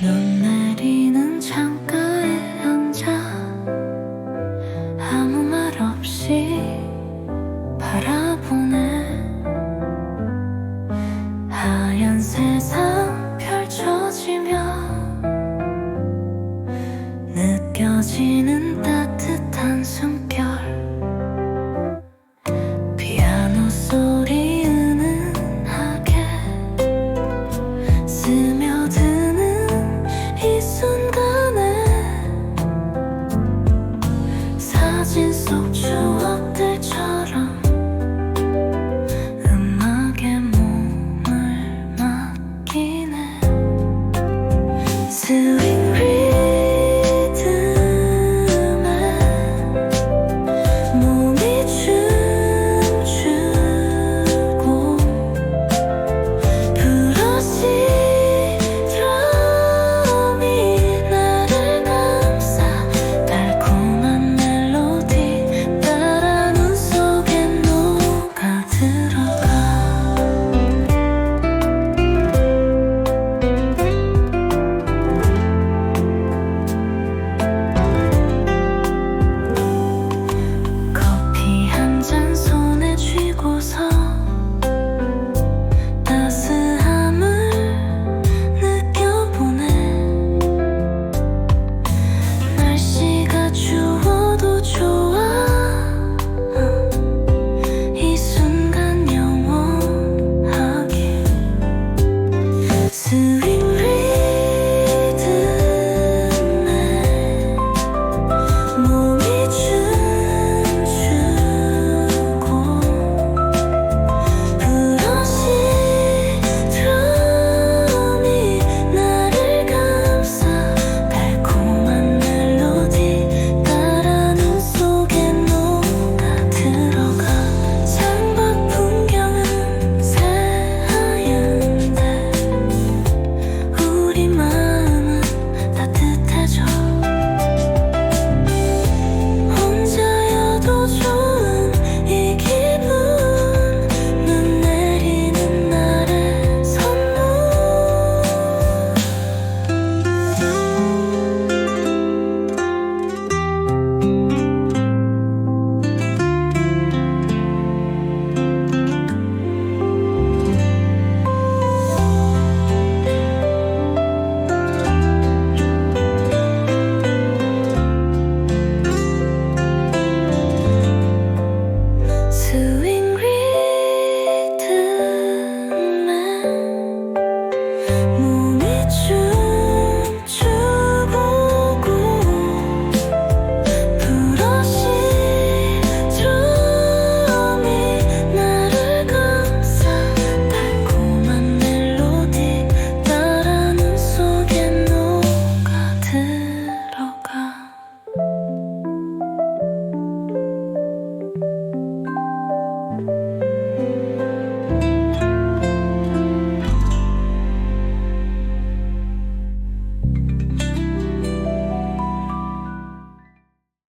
눈 내리는 창가에 앉아 아무 말 없이 스며드는 이 순간에 사진 속 추억들 sweet